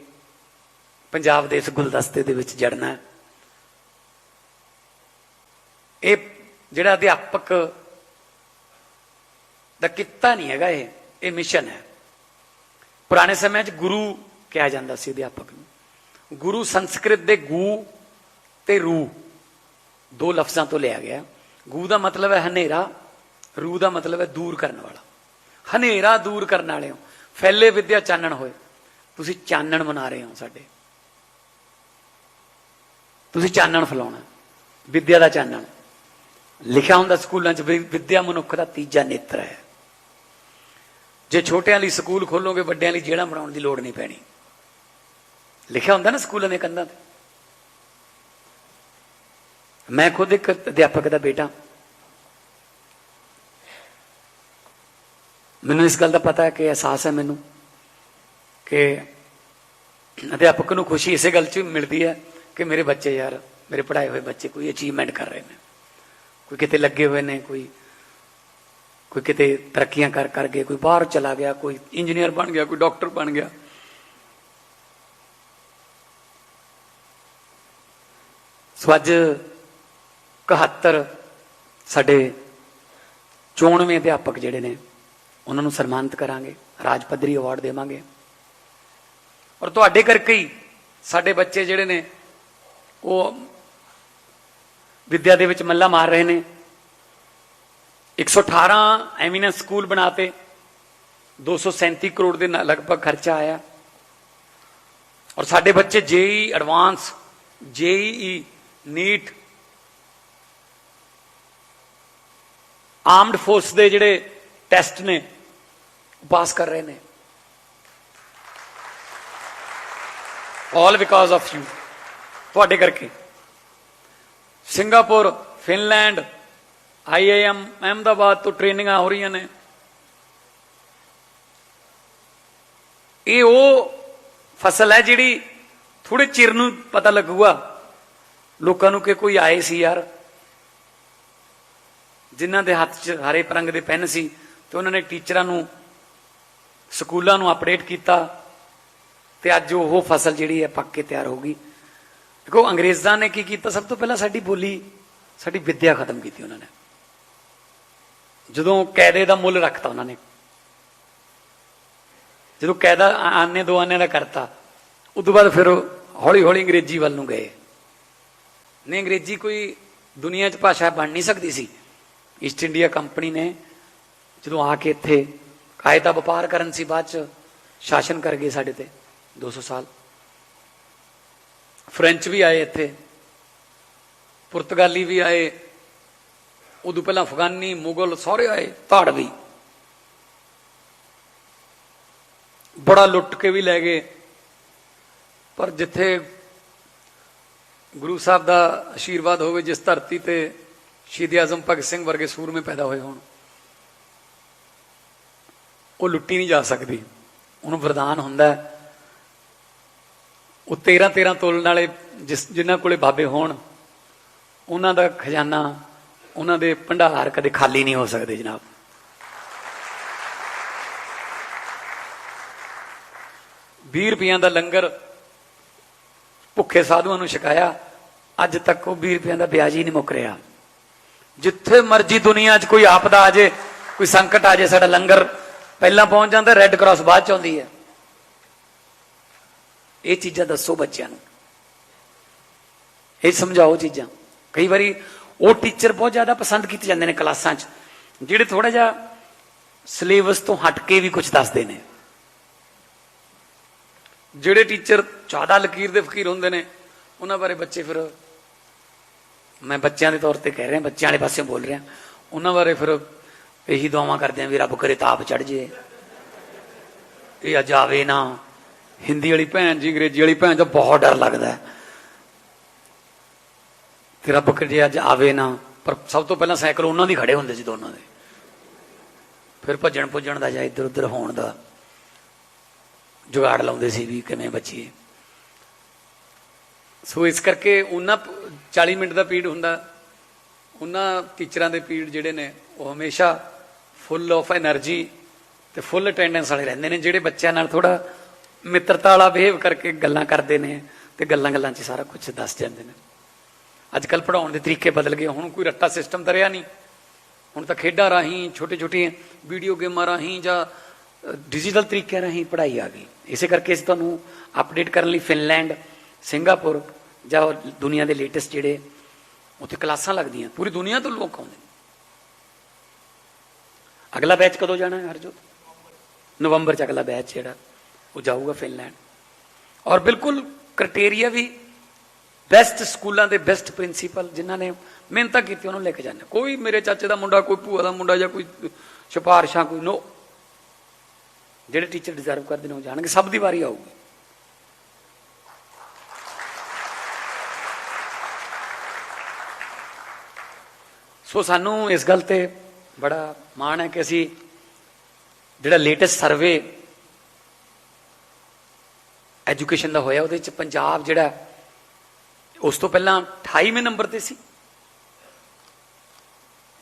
ਪੰਜਾਬ ਦੇ ਇਸ ਗੁਲਦਸਤੇ ਦੇ ਵਿੱਚ ਜੜਨਾ ਇਹ ਜਿਹੜਾ ਅਧਿਆਪਕ ਦਾ ਕਿੱਤਾ ਨਹੀਂ ਹੈਗਾ ਇਹ ਇਹ ਮਿਸ਼ਨ ਹੈ। ਪੁਰਾਣੇ ਸਮੇਂ 'ਚ ਗੁਰੂ ਕਿਹਾ ਜਾਂਦਾ ਸੀ ਅਧਿਆਪਕ ਨੂੰ। ਗੁਰੂ ਸੰਸਕ੍ਰਿਤ ਦੇ ਗੂ ਤੇ ਰੂ, ਦੋ ਲਫ਼ਜ਼ਾਂ ਤੋਂ ਲਿਆ ਗਿਆ। ਗੂ ਦਾ ਮਤਲਬ ਹੈ ਹਨੇਰਾ, ਰੂ ਦਾ ਮਤਲਬ ਹੈ ਦੂਰ ਕਰਨ ਵਾਲਾ। ਹਨੇਰਾ ਦੂਰ ਕਰਨ ਵਾਲੇ ਹੋ ਫੈਲੇ ਵਿਦਿਆ ਚਾਨਣ ਹੋਏ। ਤੁਸੀਂ ਚਾਨਣ ਮਨਾ ਰਹੇ ਹੋ ਸਾਡੇ। ਤੁਸੀਂ ਚਾਨਣ ਫਲਾਉਣਾ, ਵਿਦਿਆ ਦਾ ਚਾਨਣ। ਲਿਖਿਆ ਹੁੰਦਾ ਸਕੂਲਾਂ 'ਚ ਵੀ ਵਿਦਿਆ ਮਨੁੱਖ ਦਾ ਤੀਜਾ ਨੇਤਰ ਹੈ। ਜੇ ਛੋਟਿਆਂ ਲਈ ਸਕੂਲ ਖੋਲੋਗੇ, ਵੱਡਿਆਂ ਲਈ ਜਿਹੜਾ ਬਣਾਉਣ ਦੀ ਲੋੜ ਨਹੀਂ ਪੈਣੀ। ਲਿਖਿਆ ਹੁੰਦਾ ਨਾ ਸਕੂਲਾਂ ਦੇ ਕੰਧਾਂ ਤੇ। ਮੈਂ ਖੁਦ ਇੱਕ ਅਧਿਆਪਕ ਦਾ ਬੇਟਾ। ਮੈਨੂੰ ਇਸ ਗੱਲ ਦਾ ਪਤਾ ਹੈ ਕਿ ਅਹਿਸਾਸ ਹੈ ਮੈਨੂੰ ਕਿ ਅਧਿਆਪਕ ਨੂੰ ਖੁਸ਼ੀ ਇਸੇ ਗੱਲ 'ਚ ਮਿਲਦੀ ਹੈ ਕਿ ਮੇਰੇ ਬੱਚੇ ਯਾਰ, ਮੇਰੇ ਪੜਾਏ ਹੋਏ ਬੱਚੇ ਕੋਈ ਅਚੀਵਮੈਂਟ ਕਰ ਰਹੇ ਨੇ। ਕੋਈ ਕਿਤੇ ਲੱਗੇ ਹੋਏ ਨੇ, ਕੋਈ ਕੋਈ ਕਿਤੇ ਤਰੱਕੀਆਂ ਕਰ ਕਰ ਗਏ, ਕੋਈ ਬਾਹਰ ਚਲਾ ਗਿਆ, ਕੋਈ ਇੰਜੀਨੀਅਰ ਬਣ ਗਿਆ, ਕੋਈ ਡਾਕਟਰ ਬਣ ਗਿਆ। ਸੋ ਅੱਜ 71 ਸਾਡੇ ਚੋਣਵੇਂ ਅਧਿਆਪਕ ਜਿਹੜੇ ਨੇ, ਉਹਨਾਂ ਨੂੰ ਸਨਮਾਨਿਤ ਕਰਾਂਗੇ ਰਾਜ ਪੱਧਰੀ ਅਵਾਰਡ ਦੇਵਾਂਗੇ। ਔਰ ਤੁਹਾਡੇ ਕਰਕੇ ਹੀ ਸਾਡੇ ਬੱਚੇ ਜਿਹੜੇ ਨੇ, ਉਹ ਵਿਦਿਆ ਦੇ ਵਿੱਚ ਮੱਲਾ ਮਾਰ ਰਹੇ ਨੇ। 118 ਐਮੀਨੈਂਸ ਸਕੂਲ ਬਣਾਤੇ 237 ਕਰੋੜ ਦੇ ਨਾਲ ਲਗਭਗ ਖਰਚਾ ਆਇਆ ਔਰ ਸਾਡੇ ਬੱਚੇ JEE advance JEE NEET armed force ਦੇ ਜਿਹੜੇ ਟੈਸਟ ਨੇ ਉਹ ਪਾਸ ਕਰ ਰਹੇ ਨੇ ਆਲ ਬਿਕਾਜ਼ ਆਫ ਯੂ ਤੁਹਾਡੇ ਕਰਕੇ ਸਿੰਗਾਪੁਰ ਫਿਨਲੈਂਡ ਆਈਆਈਐਮ ਅਹਿਮਦਾਬਾਦ ਤੋਂ ਟ੍ਰੇਨਿੰਗਾਂ ਹੋ ਰਹੀਆਂ ਨੇ ਇਹ ਉਹ ਫਸਲ ਹੈ ਜਿਹੜੀ ਥੋੜੇ ਚਿਰ ਨੂੰ ਪਤਾ ਲੱਗੂਗਾ ਲੋਕਾਂ ਨੂੰ ਕਿ ਕੋਈ ਆਏ ਸੀ ਯਾਰ ਜਿਨ੍ਹਾਂ ਦੇ ਹੱਥ 'ਚ ਹਰੇ ਪਰੰਗ ਦੇ ਪੈਨ ਸੀ ਤੇ ਉਹਨਾਂ ਨੇ ਟੀਚਰਾਂ ਨੂੰ ਸਕੂਲਾਂ ਨੂੰ ਅਪਡੇਟ ਕੀਤਾ ਤੇ ਅੱਜ ਉਹ ਫਸਲ ਜਿਹੜੀ ਹੈ ਪੱਕ ਕੇ ਤਿਆਰ ਹੋ ਗਈ ਦੇਖੋ ਅੰਗਰੇਜ਼ਾਂ ਨੇ ਕੀ ਕੀਤਾ ਸਭ ਤੋਂ ਪਹਿਲਾਂ ਸਾਡੀ ਬੋਲੀ ਸਾਡੀ ਵਿੱਦਿਆ ਖਤਮ ਕੀਤੀ ਉਹਨਾਂ ਨੇ ਜਦੋਂ ਕਾਇਦੇ ਦਾ ਮੁੱਲ ਰੱਖਤਾ ਉਹਨਾਂ ਨੇ। ਜਦੋਂ ਕਾਇਦਾ ਆਨੇ ਦੋ ਆਨੇ ਦਾ ਕਰਤਾ, ਉਦੋਂ ਬਾਅਦ ਫਿਰ ਹੌਲੀ ਹੌਲੀ ਅੰਗਰੇਜ਼ੀ ਵੱਲ ਨੂੰ ਗਏ। ਨਹੀਂ, ਅੰਗਰੇਜ਼ੀ ਕੋਈ ਦੁਨੀਆ 'ਚ ਭਾਸ਼ਾ ਬਣ ਨਹੀਂ ਸਕਦੀ ਸੀ। ਈਸਟ ਇੰਡੀਆ ਕੰਪਨੀ ਨੇ ਜਦੋਂ ਆ ਕੇ ਇੱਥੇ ਕਾਇਦਾ ਵਪਾਰ ਕਰਨ ਸੀ, ਬਾਅਦ 'ਚ ਸ਼ਾਸਨ ਕਰ ਗਏ ਸਾਡੇ ਤੇ 200 ਸਾਲ। ਫ੍ਰੈਂਚ ਵੀ ਆਏ ਇੱਥੇ। ਪੁਰਤਗਾਲੀ ਵੀ ਆਏ। ਉਦੋਂ ਪਹਿਲਾਂ ਅਫਗਾਨੀ ਮੁਗਲ ਸਾਰੇ ਆਏ ਧਾੜਵੀ ਬੜਾ ਲੁੱਟ ਕੇ ਵੀ ਲੈ ਗਏ। ਪਰ ਜਿੱਥੇ ਗੁਰੂ ਸਾਹਿਬ ਦਾ ਆਸ਼ੀਰਵਾਦ ਹੋਵੇ, ਜਿਸ ਧਰਤੀ ਤੇ ਸ਼ਹੀਦ ਆਜ਼ਮ ਭਗਤ ਸਿੰਘ ਵਰਗੇ ਸੂਰਮੇ ਪੈਦਾ ਹੋਏ ਹੋਣ, ਉਹ ਲੁੱਟੀ ਨਹੀਂ ਜਾ ਸਕਦੀ। ਉਹਨੂੰ ਵਰਦਾਨ ਹੁੰਦਾ ਉਹ 13 13 ਤੋਲਣ ਵਾਲੇ ਜਿਸ ਜਿਨ੍ਹਾਂ ਕੋਲੇ ਬਾਬੇ ਹੋਣ, ਉਹਨਾਂ ਦਾ ਖਜ਼ਾਨਾ ਉਹਨਾਂ ਦੇ ਭੰਡਾਰ ਕਦੇ ਖਾਲੀ ਨਹੀਂ ਹੋ ਸਕਦੇ, ਜਨਾਬ। ਵੀਹ ਰੁਪਈਆਂ ਦਾ ਲੰਗਰ ਭੁੱਖੇ ਸਾਧੂਆਂ ਨੂੰ ਛਕਾਇਆ, ਅੱਜ ਤੱਕ ਉਹ 20 ਰੁਪਈਆਂ ਦਾ ਵਿਆਜ ਹੀ ਨਹੀਂ ਮੁੱਕ ਰਿਹਾ। ਜਿੱਥੇ ਮਰਜ਼ੀ ਦੁਨੀਆ 'ਚ ਕੋਈ ਆਪਦਾ ਆ ਜੇ, ਕੋਈ ਸੰਕਟ ਆ ਜੇ, ਸਾਡਾ ਲੰਗਰ ਪਹਿਲਾਂ ਪਹੁੰਚ ਜਾਂਦਾ ਰੈੱਡ ਕਰਾਸ ਬਾਅਦ ਚ ਆਉਂਦੀ ਹੈ। ਇਹ ਚੀਜ਼ਾਂ ਦੱਸੋ ਬੱਚਿਆਂ ਨੂੰ। ਇਹ ਸਮਝਾਓ ਚੀਜ਼ਾਂ। ਕਈ ਵਾਰੀ ਉਹ ਟੀਚਰ ਬਹੁਤ ਜ਼ਿਆਦਾ ਪਸੰਦ ਕੀਤੇ ਜਾਂਦੇ ਨੇ ਕਲਾਸਾਂ 'ਚ, ਜਿਹੜੇ ਥੋੜਾ ਜਿਹਾ ਸਿਲੇਬਸ ਤੋਂ ਹਟ ਕੇ ਵੀ ਕੁਝ ਦੱਸਦੇ ਨੇ। ਜਿਹੜੇ ਟੀਚਰ ਜ਼ਿਆਦਾ ਲਕੀਰ ਦੇ ਫਕੀਰ ਹੁੰਦੇ ਨੇ, ਉਹਨਾਂ ਬਾਰੇ ਬੱਚੇ ਫਿਰ ਮੈਂ ਬੱਚਿਆਂ ਦੇ ਤੌਰ ਤੇ ਕਹਿ ਰਿਹਾ, ਬੱਚਿਆਂ ਵਾਲੇ ਪਾਸੇ ਬੋਲ ਰਿਹਾ। ਉਹਨਾਂ ਬਾਰੇ ਫਿਰ ਇਹੀ ਦੁਆਵਾਂ ਕਰਦੇ ਆ ਵੀ ਰੱਬ ਕਰੇ ਤਾਪ ਚੜ ਜੇ। ਇਹ ਆ ਜਾਵੇ ਨਾ। ਹਿੰਦੀ ਵਾਲੀ ਭੈਣ ਜੀ, ਅੰਗਰੇਜ਼ੀ ਵਾਲੀ ਭੈਣ ਤੋਂ ਬਹੁਤ ਡਰ ਲੱਗਦਾ। ਕਿ ਰੱਬ ਕਰੇ ਅੱਜ ਆਵੇ ਨਾ। ਪਰ ਸਭ ਤੋਂ ਪਹਿਲਾਂ ਸਾਈਕਲ ਉਹਨਾਂ ਦੀ ਖੜੇ ਹੁੰਦੇ ਸੀ ਦੋਨਾਂ ਦੇ। ਫਿਰ ਭੱਜਣ ਪੁੱਜਣ ਦਾ ਜਾਂ ਇੱਧਰ ਉੱਧਰ ਹੋਣ ਦਾ ਜੁਗਾੜ ਲਾਉਂਦੇ ਸੀ ਵੀ ਕਿਵੇਂ ਬੱਚੀਏ। ਸੋ ਇਸ ਕਰਕੇ ਉਹਨਾਂ 40 ਮਿੰਟ ਦਾ ਪੀੜ ਹੁੰਦਾ। ਉਹਨਾਂ ਟੀਚਰਾਂ ਦੇ ਪੀੜ ਜਿਹੜੇ ਨੇ, ਉਹ ਹਮੇਸ਼ਾ ਫੁੱਲ ਆਫ એનર્ਜੀ ਤੇ ਫੁੱਲ ਅਟੈਂਡੈਂਸ ਵਾਲੇ ਰਹਿੰਦੇ ਨੇ, ਜਿਹੜੇ ਬੱਚਿਆਂ ਨਾਲ ਥੋੜਾ ਮਿੱਤਰਤਾ ਵਾਲਾ ਬਿਹੇਵ ਕਰਕੇ ਗੱਲਾਂ ਕਰਦੇ ਨੇ ਤੇ ਗੱਲਾਂ-ਗੱਲਾਂ 'ਚ ਸਾਰਾ ਕੁਝ ਦੱਸ ਜਾਂਦੇ ਨੇ। ਅੱਜ ਕੱਲ ਪੜਾਉਣ ਦੇ ਤਰੀਕੇ ਬਦਲ ਗਏ, ਹੁਣ ਕੋਈ ਰੱਟਾ ਸਿਸਟਮ ਤਾਂ ਰਿਹਾ ਨਹੀਂ। ਹੁਣ ਤਾਂ ਖੇਡਾਂ ਰਾਹੀਂ ਛੋਟੇ ਛੋਟੇ ਵੀਡੀਓ ਗੇਮਾਂ ਰਾਹੀਂ ਜਾਂ ਡਿਜੀਟਲ ਤਰੀਕਿਆਂ ਰਾਹੀਂ ਪੜ੍ਹਾਈ ਆ ਗਈ। ਇਸੇ ਕਰਕੇ ਅਸੀਂ ਤੁਹਾਨੂੰ ਅਪਡੇਟ ਕਰਨ ਲਈ ਫਿਨਲੈਂਡ ਸਿੰਗਾਪੁਰ ਜਾਂ ਦੁਨੀਆ ਦੇ ਲੇਟੈਸਟ ਜਿਹੜੇ ਉੱਥੇ ਕਲਾਸਾਂ ਲੱਗਦੀਆਂ, ਪੂਰੀ ਦੁਨੀਆ ਤੋਂ ਲੋਕ ਆਉਂਦੇ ਨੇ। ਅਗਲਾ ਬੈਚ ਕਦੋਂ ਜਾਣਾ ਹੈ ਹਰਜੋਤ? ਨਵੰਬਰ ਚ ਅਗਲਾ ਬੈਚ ਜਿਹੜਾ, ਉਹ ਜਾਊਗਾ ਫਿਨਲੈਂਡ ਔਰ ਬਿਲਕੁਲ ਕ੍ਰਾਈਟੇਰੀਆ ਵੀ ਬੈਸਟ ਸਕੂਲਾਂ ਦੇ ਬੈਸਟ ਪ੍ਰਿੰਸੀਪਲ ਜਿਨ੍ਹਾਂ ਨੇ ਮਿਹਨਤਾਂ ਕੀਤੀ ਉਹਨੂੰ ਲੈ ਕੇ ਜਾਂਦੇ ਕੋਈ ਮੇਰੇ ਚਾਚੇ ਦਾ ਮੁੰਡਾ, ਕੋਈ ਭੂਆ ਦਾ ਮੁੰਡਾ ਜਾਂ ਕੋਈ ਸਿਫਾਰਿਸ਼ਾਂ ਕੋਈ ਨੋ ਜਿਹੜੇ ਟੀਚਰ ਡਿਜ਼ਰਵ ਕਰਦੇ ਨੇ, ਉਹ ਜਾਣਗੇ, ਸਭ ਦੀ ਵਾਰੀ ਆਊਗੀ। ਸੋ ਸਾਨੂੰ ਇਸ ਗੱਲ ਤੇ ਬੜਾ ਮਾਣ ਹੈ ਕਿ ਅਸੀਂ ਜਿਹੜਾ ਲੇਟੈਸਟ ਸਰਵੇ ਐਜੂਕੇਸ਼ਨ ਦਾ ਹੋਇਆ, ਉਹਦੇ ਚ ਪੰਜਾਬ ਜਿਹੜਾ ਉਸ ਤੋਂ ਪਹਿਲਾਂ 28ਵੇਂ ਨੰਬਰ ਤੇ ਸੀ।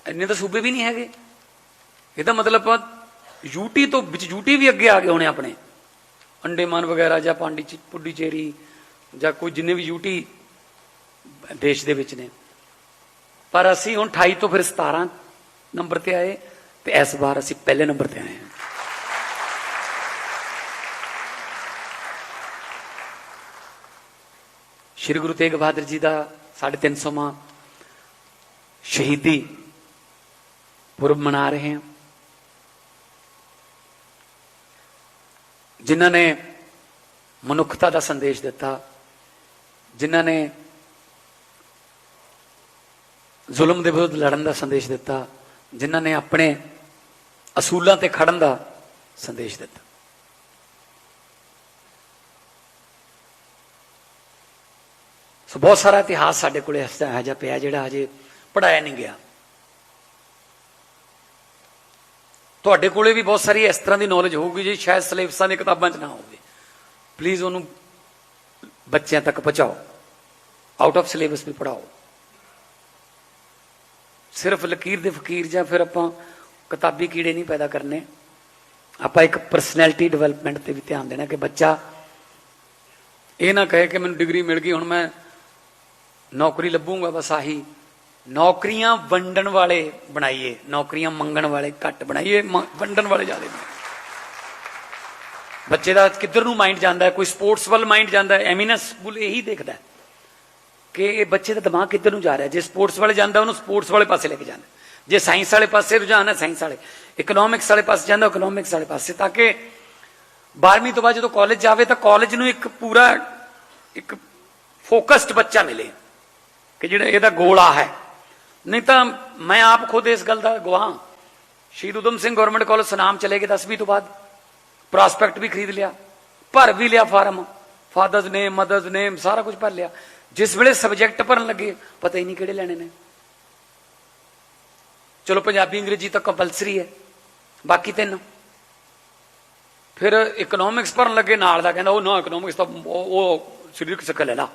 ਇੰਨੇ ਤਾਂ ਸੂਬੇ ਵੀ ਨਹੀਂ ਹੈਗੇ। ਇਹਦਾ ਮਤਲਬ ਯੂਟੀ ਤੋਂ ਵਿੱਚ ਯੂਟੀ ਵੀ ਅੱਗੇ ਆ ਗਏ ਹੋਣੇ ਆਪਣੇ। ਅੰਡੇਮਾਨ ਵਗੈਰਾ ਜਾਂ ਪਾਂਡੀ ਪੁੱਡੀਚੇਰੀ ਜਾਂ ਕੋਈ ਜਿੰਨੇ ਵੀ ਯੂਟੀ ਦੇਸ਼ ਦੇ ਵਿੱਚ ਨੇ। ਪਰ ਅਸੀਂ ਹੁਣ 28 ਤੋਂ ਫਿਰ 17 ਨੰਬਰ ਤੇ ਆਏ ਤੇ ਇਸ ਵਾਰ ਅਸੀਂ ਪਹਿਲੇ ਨੰਬਰ ਤੇ ਆਏ ਹਾਂ। ਸ਼੍ਰੀ ਗੁਰੂ ਤੇਗ ਬਹਾਦਰ ਜੀ ਦਾ 350ਵਾਂ ਸ਼ਹੀਦੀ ਪੁਰਬ ਮਨਾ ਰਹੇ ਹਾਂ। ਜਿਨ੍ਹਾਂ ਨੇ ਮਨੁੱਖਤਾ ਦਾ ਸੰਦੇਸ਼ ਦਿੱਤਾ, ਜਿਨ੍ਹਾਂ ਨੇ ਜ਼ੁਲਮ ਦੇ ਵਿਰੁੱਧ ਲੜਨ ਦਾ ਸੰਦੇਸ਼ ਦਿੱਤਾ, ਜਿਨ੍ਹਾਂ ਨੇ ਆਪਣੇ ਅਸੂਲਾਂ ਤੇ ਖੜਨ ਦਾ ਸੰਦੇਸ਼ ਦਿੱਤਾ। ਬਹੁਤ ਸਾਰਾ ਇਤਿਹਾਸ ਸਾਡੇ ਕੋਲੇ ਇਸ ਤਰ੍ਹਾਂ ਜਿਹਾ ਪਿਆ ਜਿਹੜਾ ਹਜੇ ਪੜਾਇਆ ਨਹੀਂ ਗਿਆ। ਤੁਹਾਡੇ ਕੋਲੇ ਵੀ ਬਹੁਤ ਸਾਰੀ ਇਸ ਤਰ੍ਹਾਂ ਦੀ ਨੌਲੇਜ ਹੋਊਗੀ ਜੀ ਸ਼ਾਇਦ ਸਿਲੇਬਸਾਂ ਦੀਆਂ ਕਿਤਾਬਾਂ 'ਚ ਨਾ ਹੋਵੇ। ਪਲੀਜ਼ ਉਹਨੂੰ ਬੱਚਿਆਂ ਤੱਕ ਪਹੁੰਚਾਓ। ਆਊਟ ਆਫ ਸਿਲੇਬਸ ਵੀ ਪੜਾਓ ਸਿਰਫ ਲਕੀਰ ਦੇ ਫਕੀਰ ਜਾਂ ਫਿਰ ਆਪਾਂ ਕਿਤਾਬੀ ਕੀੜੇ ਨਹੀਂ ਪੈਦਾ ਕਰਨੇ। ਆਪਾਂ ਇੱਕ ਪਰਸਨੈਲਿਟੀ ਡਿਵੈਲਪਮੈਂਟ ਤੇ ਵੀ ਧਿਆਨ ਦੇਣਾ ਕਿ ਬੱਚਾ ਇਹ ਨਾ ਕਹੇ ਕਿ ਮੈਨੂੰ ਡਿਗਰੀ ਮਿਲ ਗਈ, ਹੁਣ ਮੈਂ ਨੌਕਰੀ ਲੱਭੂਗਾ ਬਸ ਆਹੀ। ਨੌਕਰੀਆਂ ਵੰਡਣ ਵਾਲੇ ਬਣਾਈਏ, ਨੌਕਰੀਆਂ ਮੰਗਣ ਵਾਲੇ ਘੱਟ ਬਣਾਈਏ ਵੰਡਣ ਵਾਲੇ ਜ਼ਿਆਦਾ ਬਣਾਈਏ। ਬੱਚੇ ਦਾ ਕਿੱਧਰ ਨੂੰ ਮਾਈਂਡ ਜਾਂਦਾ ਹੈ? ਕੋਈ ਸਪੋਰਟਸ ਵੱਲ ਮਾਈਂਡ ਜਾਂਦਾ ਹੈ? ਐਮੀਨਸ ਸਕੂਲ ਇਹੀ ਦੇਖਦਾ ਕਿ ਇਹ ਬੱਚੇ ਦਾ ਦਿਮਾਗ ਕਿੱਧਰ ਨੂੰ ਜਾ ਰਿਹਾ ਜੇ ਸਪੋਰਟਸ ਵਾਲੇ ਜਾਂਦਾ, ਉਹਨੂੰ ਸਪੋਰਟਸ ਵਾਲੇ ਪਾਸੇ ਲੈ ਕੇ ਜਾਂਦਾ। ਜੇ ਸਾਇੰਸ ਵਾਲੇ ਪਾਸੇ ਰੁਝਾਨ ਹੈ ਸਾਇੰਸ ਵਾਲੇ। ਇਕਨੋਮਿਕਸ ਵਾਲੇ ਪਾਸੇ ਜਾਂਦਾ ਇਕਨੋਮਿਕਸ ਵਾਲੇ ਪਾਸੇ। ਤਾਂ ਕਿ 12ਵੀਂ ਤੋਂ ਬਾਅਦ ਜਦੋਂ ਕਾਲਜ ਜਾਵੇ, ਤਾਂ ਕਾਲਜ ਨੂੰ ਇੱਕ ਪੂਰਾ, ਇੱਕ ਫੋਕਸਡ ਬੱਚਾ ਮਿਲੇ। ਕਿ ਜਿਹੜਾ ਇਹਦਾ ਗੋਲ ਆ ਹੈ ਨਹੀਂ ਤਾਂ ਮੈਂ ਆਪ ਖੁਦ ਇਸ ਗੱਲ ਦਾ ਗਵਾਹ ਸ਼ਹੀਦ ਉਦਮ ਸਿੰਘ ਗਵਰਨਮੈਂਟ ਕਾਲਜ ਸੁਨਾਮ ਚਲੇ ਗਏ 10ਵੀਂ ਤੋਂ ਬਾਅਦ ਪ੍ਰੋਸਪੈਕਟ ਵੀ ਖਰੀਦ ਲਿਆ ਭਰ ਵੀ ਲਿਆ form father's name mother's name ਸਾਰਾ ਕੁਝ ਭਰ ਲਿਆ ਜਿਸ ਵੇਲੇ ਸਬਜੈਕਟ ਭਰਨ ਲੱਗੇ ਪਤਾ ਹੀ ਨਹੀਂ ਕਿਹੜੇ ਲੈਣੇ ਨੇ ਚਲੋ ਪੰਜਾਬੀ ਅੰਗਰੇਜ਼ੀ ਤਾਂ ਕੰਪਲਸਰੀ ਹੈ ਬਾਕੀ ਤਿੰਨ ਫਿਰ ਇਕਨੋਮਿਕਸ ਭਰਨ ਲੱਗੇ ਨਾਲ ਦਾ ਕਹਿੰਦਾ ਉਹ ਨਾ ਇਕਨੋਮਿਕਸ ਤਾਂ ਉਹ ਉਹ ਸਰੀਰਕ ਸਿੱਖ ਲੈ ਲਾ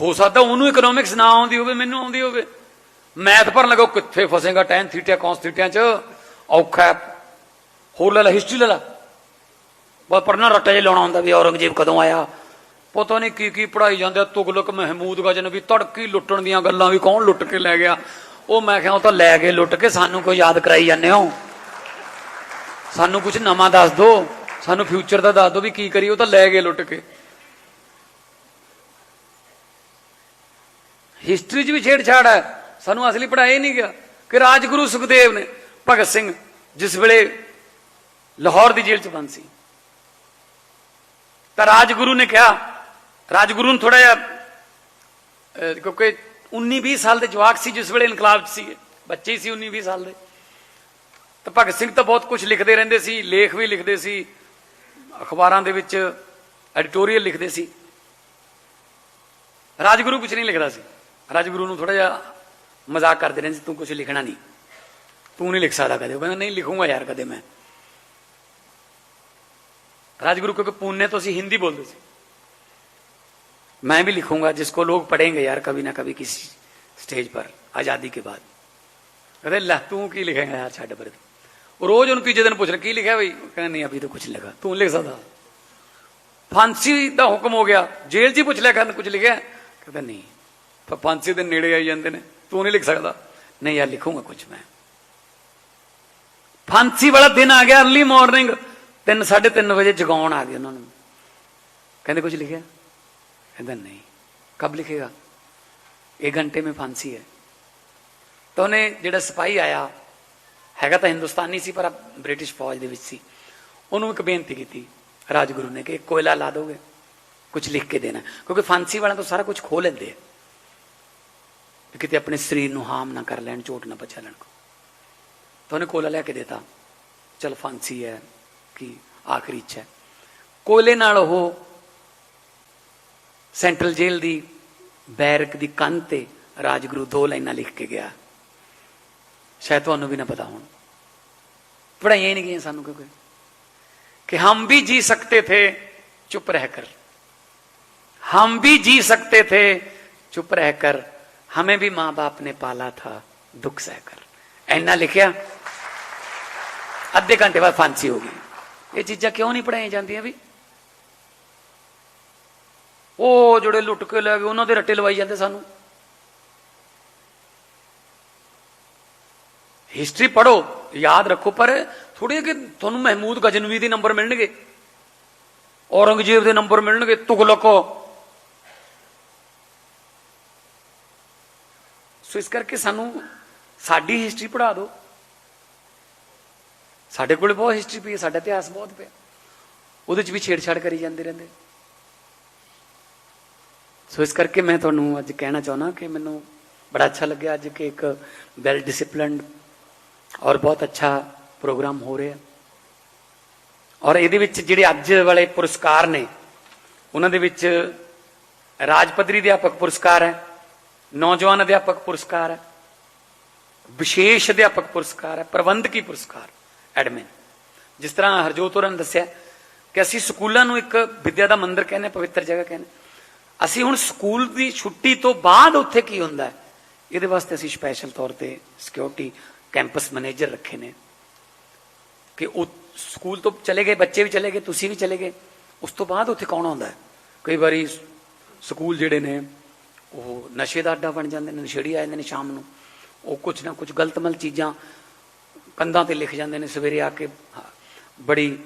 ਹੋ ਸਕਦਾ ਉਹਨੂੰ ਇਕਨੋਮਿਕਸ ਨਾ ਆਉਂਦੀ ਹੋਵੇ, ਮੈਨੂੰ ਆਉਂਦੀ ਹੋਵੇ। ਮੈਥ ਭਰਨ ਲੱਗੋ ਕਿੱਥੇ ਫਸੇਗਾ ਟੈਨ ਥੀਟਾ ਕੌਸ ਥੀਟਿਆਂ ਚ? ਔਖਾ ਹੈ। ਹੋਰ ਲੈ ਲੈ ਹਿਸਟਰੀ ਲੈ ਲਾ। ਬਸ ਪੜਨਾ ਰੱਟਾ ਜਿਹਾ ਲਾਉਣਾ ਹੁੰਦਾ ਵੀ ਔਰੰਗਜ਼ੇਬ ਕਦੋਂ ਆਇਆ। ਪਤਾ ਨਹੀਂ ਕੀ ਕੀ ਪੜਾਈ ਜਾਂਦੇ ਤੁਗਲਕ ਮਹਿਮੂਦ ਗਜਨ ਵੀ ਤੜਕੀ ਲੁੱਟਣ ਦੀਆਂ ਗੱਲਾਂ ਵੀ ਕੌਣ ਲੁੱਟ ਕੇ ਲੈ ਗਿਆ। ਉਹ ਮੈਂ ਕਿਹਾ ਉਹ ਤਾਂ ਲੈ ਗਏ ਲੁੱਟ ਕੇ, ਸਾਨੂੰ ਕੋਈ ਯਾਦ ਕਰਾਈ ਜਾਂਦੇ ਹੋ? ਸਾਨੂੰ ਕੁਝ ਨਵਾਂ ਦੱਸ ਦਿਓ ਸਾਨੂੰ ਫਿਊਚਰ ਦਾ ਦੱਸ ਦਿਓ ਵੀ ਕੀ ਕਰੀਏ, ਉਹ ਤਾਂ ਲੈ ਗਏ ਲੁੱਟ ਕੇ। ਹਿਸਟਰੀ 'ਚ ਵੀ ਛੇੜਛਾੜ ਹੈ। ਸਾਨੂੰ ਅਸਲੀ ਪੜਾਇਆ ਹੀ ਨਹੀਂ ਗਿਆ ਕਿ ਰਾਜਗੁਰੂ ਸੁਖਦੇਵ ਨੇ ਭਗਤ ਸਿੰਘ ਜਿਸ ਵੇਲੇ ਲਾਹੌਰ ਦੀ ਜੇਲ੍ਹ 'ਚ ਬੰਦ ਸੀ। ਤਾਂ ਰਾਜਗੁਰੂ ਨੇ ਕਿਹਾ, ਰਾਜਗੁਰੂ ਨੂੰ ਥੋੜਾ ਜਿਹਾ ਕਿਉਂਕਿ 19 20 ਸਾਲ ਦੇ ਜਵਾਕ ਸੀ ਜਿਸ ਵੇਲੇ ਇਨਕਲਾਬ 'ਚ ਸੀ ਬੱਚੇ ਸੀ 19 20 ਸਾਲ ਦੇ। ਤਾਂ ਭਗਤ ਸਿੰਘ ਤਾਂ ਬਹੁਤ ਕੁਝ ਲਿਖਦੇ ਰਹਿੰਦੇ ਸੀ, ਲੇਖ ਵੀ ਲਿਖਦੇ ਸੀ, ਅਖਬਾਰਾਂ ਦੇ ਵਿੱਚ ਐਡੀਟੋਰੀਅਲ ਲਿਖਦੇ ਸੀ। ਰਾਜਗੁਰੂ ਕੁਝ ਨਹੀਂ ਲਿਖਦਾ ਸੀ। ਰਾਜਗੁਰੂ ਨੂੰ ਥੋੜਾ ਜਿਹਾ ਮਜ਼ਾਕ ਕਰਦੇ ਰਹਿੰਦੇ ਸੀ ਤੂੰ ਕੁਝ ਲਿਖਣਾ ਨਹੀਂ ਤੂੰ ਨਹੀਂ ਲਿਖ ਸਕਦਾ ਕਦੇ ਉਹ ਕਹਿੰਦਾ ਨਹੀਂ ਲਿਖੂੰਗਾ ਯਾਰ ਕਦੇ ਮੈਂ राजगुरु क्योंकि पुण्य तो सी हिंदी बोलते थे मैं भी लिखूंगा जिसको लोग पढ़ेंगे यार कभी ना कभी किसी स्टेज पर आजादी के बाद कहते ला तू की लिखेगा यार छाड़ पर और रोज उन तीजे दिन पूछ रहे की लिखा भाई कहना नहीं अभी तो कुछ नहीं लिखा तू लिख सकता फांसी का हुक्म हो गया जेल च ही पूछ लिया कहना कुछ लिखा कहता नहीं ਪਰ ਪੰਛੀ ਦੇ ਨੇੜੇ ਆਈ ਜਾਂਦੇ ਨੇ। ਤੂੰ ਨਹੀਂ ਲਿਖ ਸਕਦਾ। ਨਹੀਂ, ਯਾਰ ਲਿਖੂੰਗਾ ਕੁਝ ਮੈਂ। ਫਾਂਸੀ ਵਾਲਾ ਦਿਨ ਆ ਗਿਆ अर्ਲੀ ਮਾਰਨਿੰਗ 3 3:30 ਵਜੇ ਜਗਾਉਣ ਆ ਗਏ ਉਹਨਾਂ ਨੂੰ। ਕਹਿੰਦੇ ਕੁਝ ਲਿਖਿਆ? ਕਹਿੰਦਾ, ਨਹੀਂ। ਕਬ ਲਿਖੇਗਾ? 1 ਘੰਟੇ ਮੇ ਫਾਂਸੀ ਹੈ। ਤਾਂ ਉਹਨੇ ਜਿਹੜਾ ਸਿਪਾਹੀ ਆਇਆ, ਹੈਗਾ ਤਾਂ ਹਿੰਦੁਸਤਾਨੀ ਸੀ, ਪਰ ਬ੍ਰਿਟਿਸ਼ ਫੌਜ ਦੇ ਵਿੱਚ ਸੀ। ਉਹਨੂੰ ਇੱਕ ਬੇਨਤੀ ਕੀਤੀ, ਰਾਜਗੁਰੂ ਨੇ ਕਿ ਕੋਇਲਾ ਲਾ ਦੋਗੇ ਕੁਝ ਲਿਖ ਕੇ ਦੇਣਾ। ਕਿਉਂਕਿ ਫਾਂਸੀ ਵਾਲਾ ਤਾਂ ਸਾਰਾ ਕੁਝ ਖੋ ਲੈਂਦੇ ਆ। ਕਿਤੇ ਆਪਣੇ ਸਰੀਰ ਨੂੰ ਹਾਮ ਨਾ ਕਰ ਲੈਣ, ਚੋਟ ਨਾ ਬਚਾ ਲੈਣ ਤਾਂ ਉਹਨੇ ਕੋਲਾ ਲੈ ਕੇ ਦਿੱਤਾ। ਚਲ ਫਾਂਸੀ ਹੈ ਕਿ ਆਖਰੀ ਇੱਛਾ ਕੋਲੇ ਨਾਲ ਉਹ ਸੈਂਟਰਲ ਜੇਲ੍ਹ ਦੀ ਬੈਰਕ ਦੀ ਕੰਧ ਤੇ ਰਾਜਗੁਰੂ ਦੋ ਲਾਈਨਾਂ ਲਿਖ ਕੇ ਗਿਆ। ਸ਼ਾਇਦ ਤੁਹਾਨੂੰ ਵੀ ਨਾ ਪਤਾ ਹੋਣ। ਪੜਾਈਆਂ ਨਹੀਂ ਗਈਆਂ ਸਾਨੂੰ ਕਿਉਂਕਿ। ਕਿ ਹਮ ਵੀ ਜੀ ਸਕਤੇ ਥੇ, ਚੁੱਪ ਰਹਿ ਕਰ। ਹਮ ਵੀ ਜੀ ਸਕਤੇ ਥੇ, ਚੁੱਪ ਰਹਿ ਕਰ। हमें भी मां बाप ने पाला था दुख सहकर ऐना लिखिया ਅੱਧੇ ਘੰਟੇ ਬਾਅਦ ਫਾਂਸੀ ਹੋ ਗਈ ਇਹ ਚੀਜ਼ਾਂ ਕਿਉਂ ਨਹੀਂ ਪੜਾਈਆਂ ਜਾਂਦੀਆਂ ਵੀ ਉਹ ਜਿਹੜੇ ਲੁੱਟ ਕੇ ਲੈ ਗਏ ਉਹਨਾਂ ਦੇ ਰੱਟੇ ਲਵਾਈ ਜਾਂਦੇ ਸਾਨੂੰ ਹਿਸਟਰੀ ਪੜੋ ਯਾਦ ਰੱਖੋ ਪਰ ਥੋੜੀ ਕਿ ਤੁਹਾਨੂੰ ਮਹਿਮੂਦ ਗਜਨਵੀ ਦੇ ਨੰਬਰ ਮਿਲਣਗੇ ਔਰੰਗਜ਼ੇਬ ਦੇ ਨੰਬਰ ਮਿਲਣਗੇ ਤੁਗਲਕ ਸੋ ਇਸ ਕਰਕੇ ਸਾਨੂੰ ਸਾਡੀ ਹਿਸਟਰੀ ਪੜ੍ਹਾ ਦਿਓ। ਸਾਡੇ ਕੋਲ ਬਹੁਤ ਹਿਸਟਰੀ ਪਈ ਹੈ, ਸਾਡਾ ਇਤਿਹਾਸ ਬਹੁਤ ਪਿਆ। ਉਹਦੇ ਚ ਵੀ ਛੇੜਛਾੜ ਕਰੀ ਜਾਂਦੇ ਰਹਿੰਦੇ। ਸੋ ਇਸ ਕਰਕੇ ਮੈਂ ਤੁਹਾਨੂੰ ਅੱਜ ਕਹਿਣਾ ਚਾਹੁੰਦਾ ਕਿ ਮੈਨੂੰ ਬੜਾ ਅੱਛਾ ਲੱਗਿਆ ਅੱਜ ਕਿ ਇੱਕ ਵੈਲ ਡਿਸਪਲਿਨਡ ਔਰ ਬਹੁਤ ਅੱਛਾ ਪ੍ਰੋਗਰਾਮ ਹੋ ਰਿਹਾ। ਔਰ ਇਹਦੇ ਵਿੱਚ ਜਿਹੜੇ ਅੱਜ ਵਾਲੇ ਪੁਰਸਕਾਰ ਨੇ, ਉਹਨਾਂ ਦੇ ਵਿੱਚ ਰਾਜ ਪੱਧਰੀ ਅਧਿਆਪਕ ਪੁਰਸਕਾਰ ਹੈ। ਨੌਜਵਾਨ ਅਧਿਆਪਕ ਪੁਰਸਕਾਰ ਹੈ, ਵਿਸ਼ੇਸ਼ ਅਧਿਆਪਕ ਪੁਰਸਕਾਰ ਹੈ, ਪ੍ਰਬੰਧਕੀ ਪੁਰਸਕਾਰ, ਐਡਮਿਨ। ਜਿਸ ਤਰ੍ਹਾਂ ਹਰਜੋਤ ਹੋਰਾਂ ਨੇ ਦੱਸਿਆ ਕਿ ਅਸੀਂ ਸਕੂਲਾਂ ਨੂੰ ਇੱਕ ਵਿਦਿਆ ਦਾ ਮੰਦਿਰ ਕਹਿੰਦੇ ਪਵਿੱਤਰ ਜਗ੍ਹਾ ਕਹਿੰਦੇ ਅਸੀਂ ਹੁਣ ਸਕੂਲ ਦੀ ਛੁੱਟੀ ਤੋਂ ਬਾਅਦ ਉੱਥੇ ਕੀ ਹੁੰਦਾ ਹੈ? ਇਹਦੇ ਵਾਸਤੇ ਅਸੀਂ ਸਪੈਸ਼ਲ ਤੌਰ ਤੇ ਸਿਕਿਉਰਿਟੀ ਕੈਂਪਸ ਮੈਨੇਜਰ ਰੱਖੇ ਨੇ ਕਿ ਉਹ ਸਕੂਲ ਤੋਂ ਚਲੇ ਗਏ, ਬੱਚੇ ਵੀ ਚਲੇ ਗਏ, ਤੁਸੀਂ ਵੀ ਚਲੇ ਗਏ। ਉਸ ਤੋਂ ਬਾਅਦ ਉੱਥੇ ਕੌਣ ਆਉਂਦਾ ਹੈ? ਕਈ ਵਾਰੀ ਸਕੂਲ ਜਿਹੜੇ ਨੇ ਉਹ ਨਸ਼ੇ ਦਾ ਅੱਡਾ ਬਣ ਜਾਂਦੇ ਨੇ ਨਸ਼ੇੜੀ ਆ ਜਾਂਦੇ ਨੇ ਸ਼ਾਮ ਨੂੰ। ਉਹ ਕੁਝ ਨਾ ਕੁਝ ਗਲਤਮਲ ਚੀਜ਼ਾਂ ਕੰਧਾਂ ਤੇ ਲਿਖ ਜਾਂਦੇ ਨੇ ਸਵੇਰੇ ਆ ਕੇ ਹਾਂ, ਬੜੀ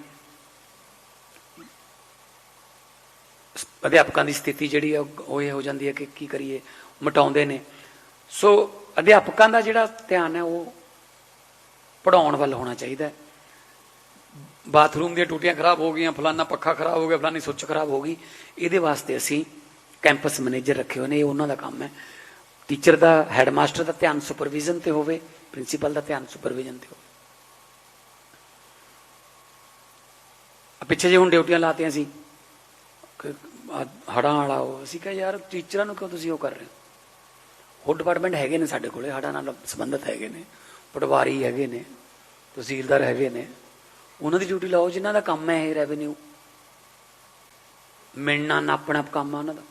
ਅਧਿਆਪਕਾਂ ਦੀ ਸਥਿਤੀ ਜਿਹੜੀ ਹੈ ਉਹ ਉਹ ਇਹ ਹੋ ਜਾਂਦੀ ਹੈ ਕਿ ਕੀ ਕਰੀਏ ਮਟਾਉਂਦੇ ਨੇ। ਸੋ ਅਧਿਆਪਕਾਂ ਦਾ ਜਿਹੜਾ ਧਿਆਨ ਹੈ ਉਹ ਪੜਾਉਣ ਵੱਲ ਹੋਣਾ ਚਾਹੀਦਾ ਹੈ। ਬਾਥਰੂਮ ਦੀਆਂ ਟੂਟੀਆਂ ਖਰਾਬ ਹੋ ਗਈਆਂ ਫਲਾਨਾ ਪੱਖਾ ਖਰਾਬ ਹੋ ਗਿਆ ਫਲਾਨੀ ਸੁੱਚ ਖਰਾਬ ਹੋ ਗਈ ਇਹਦੇ ਵਾਸਤੇ ਅਸੀਂ ਕੈਂਪਸ ਮੈਨੇਜਰ ਰੱਖੇ ਹੋਏ ਨੇ, ਇਹ ਉਹਨਾਂ ਦਾ ਕੰਮ ਹੈ। ਟੀਚਰ ਦਾ, ਹੈਡਮਾਸਟਰ ਦਾ ਧਿਆਨ ਸੁਪਰਵਿਜ਼ਨ ਤੇ ਹੋਵੇ, ਪ੍ਰਿੰਸੀਪਲ ਦਾ ਧਿਆਨ ਸੁਪਰਵਿਜ਼ਨ ਤੇ ਹੋਵੇ। ਪਿੱਛੇ ਜੇ ਹੁਣ ਡਿਊਟੀਆਂ ਲਾਤੀਆਂ ਸੀ। ਹੜਾਂ ਵਾਲਾ ਉਹ, ਅਸੀਂ ਕਿਹਾ ਯਾਰ ਟੀਚਰਾਂ ਨੂੰ ਕਿਉਂ ਤੁਸੀਂ ਉਹ ਕਰ ਰਹੇ ਹੋ? ਹੋਰ ਡਿਪਾਰਟਮੈਂਟ ਹੈਗੇ ਨੇ ਸਾਡੇ ਕੋਲੇ ਹੜਾਂ ਨਾਲ ਸੰਬੰਧਿਤ ਹੈਗੇ ਨੇ, ਪਟਵਾਰੀ ਹੈਗੇ ਨੇ, ਤਹਿਸੀਲਦਾਰ ਹੈਗੇ ਨੇ। ਉਹਨਾਂ ਦੀ ਡਿਊਟੀ ਲਾਓ, ਜਿਨ੍ਹਾਂ ਦਾ ਕੰਮ ਹੈ ਇਹ ਰੈਵਨਿਊ ਮਿਲਣਾ ਨਾਪਣਾ ਕੰਮ ਆ ਉਹਨਾਂ ਦਾ।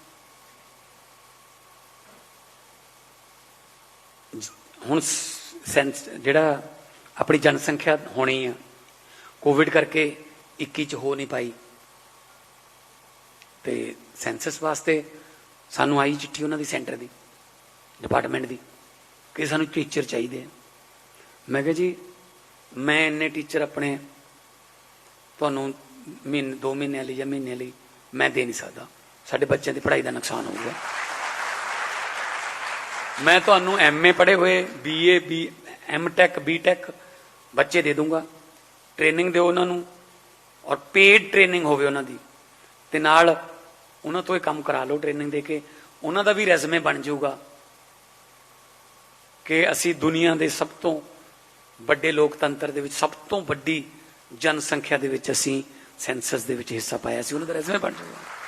ਹੁਣ ਸੈਂਸ, ਜਿਹੜਾ ਆਪਣੀ ਜਨਸੰਖਿਆ ਹੋਣੀ ਆ ਕੋਵਿਡ ਕਰਕੇ 21 ਚ ਹੋ ਨਹੀਂ ਪਾਈ। ਤੇ ਸੈਂਸਸ ਵਾਸਤੇ ਸਾਨੂੰ ਆਈ ਚਿੱਠੀ ਉਹਨਾਂ ਦੀ ਸੈਂਟਰ ਦੀ, ਡਿਪਾਰਟਮੈਂਟ ਦੀ, ਕਿ ਸਾਨੂੰ ਟੀਚਰ ਚਾਹੀਦੇ ਆ। ਮੈਂ ਕਿਹਾ ਜੀ, ਮੈਂ ਇੰਨੇ ਟੀਚਰ ਆਪਣੇ ਤੁਹਾਨੂੰ ਮਹੀਨੇ, ਦੋ ਮਹੀਨਿਆਂ ਲਈ ਜਾਂ ਮਹੀਨੇ ਲਈ ਮੈਂ ਦੇ ਨਹੀਂ ਸਕਦਾ। ਸਾਡੇ ਬੱਚਿਆਂ ਦੀ ਪੜ੍ਹਾਈ ਦਾ ਨੁਕਸਾਨ ਹੋਊਗਾ ਮੈਂ ਤੁਹਾਨੂੰ ਐਮਏ ਪੜ੍ਹੇ ਹੋਏ ਬੀਏ ਬੀ ਐਮਟੈਕ ਬੀਟੈਕ ਬੱਚੇ ਦੇ ਦੂੰਗਾ ਟ੍ਰੇਨਿੰਗ ਦਿਓ ਉਹਨਾਂ ਨੂੰ ਔਰ ਪੇਡ ਟ੍ਰੇਨਿੰਗ ਹੋਵੇ ਉਹਨਾਂ ਦੀ। ਤੇ ਨਾਲ ਉਹਨਾਂ ਤੋਂ ਇਹ ਕੰਮ ਕਰਾ ਲਓ ਟ੍ਰੇਨਿੰਗ ਦੇ ਕੇ। ਉਹਨਾਂ ਦਾ ਵੀ ਰੈਜ਼ਮੇ ਬਣ ਜਾਊਗਾ ਕਿ ਅਸੀਂ ਦੁਨੀਆ ਦੇ ਸਭ ਤੋਂ ਵੱਡੇ ਲੋਕਤੰਤਰ ਦੇ ਵਿੱਚ, ਸਭ ਤੋਂ ਵੱਡੀ ਜਨਸੰਖਿਆ ਦੇ ਵਿੱਚ ਅਸੀਂ ਸੈਂਸਸ ਦੇ ਵਿੱਚ ਹਿੱਸਾ ਪਾਇਆ ਸੀ। ਉਹਨਾਂ ਦਾ ਰੈਜ਼ਮੇ ਬਣ ਜਾਊਗਾ।